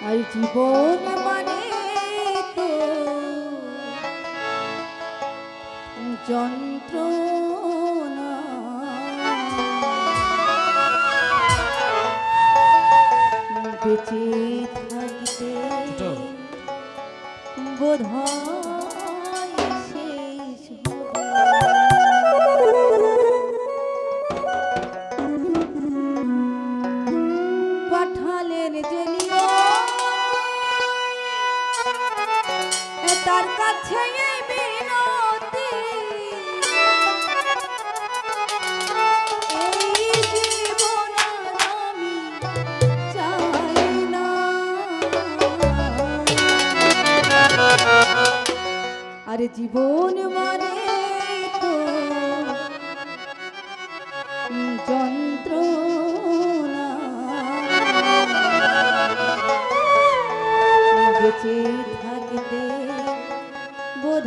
আর জীবন মানে তো যন্ত্র বেঁচে থাকতে বোধ জীবন মানে তো যন্ত্র বেঁচে থাকতে বোধ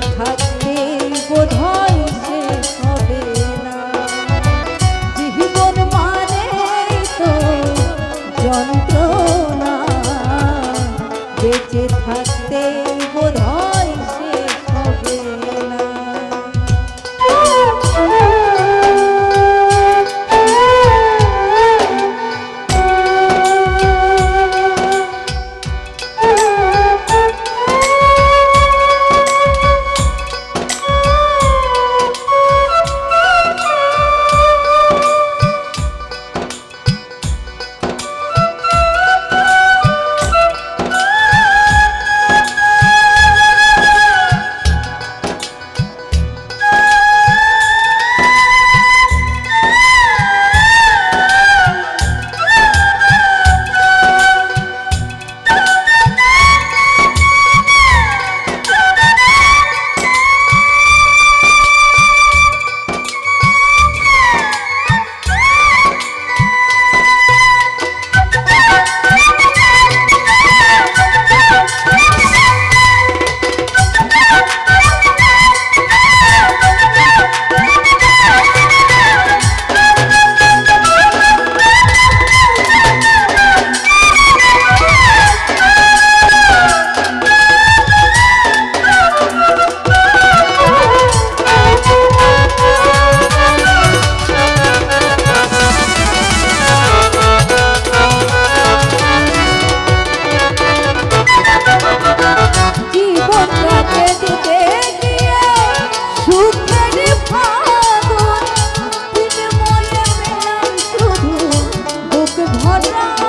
বেঁচে ভরা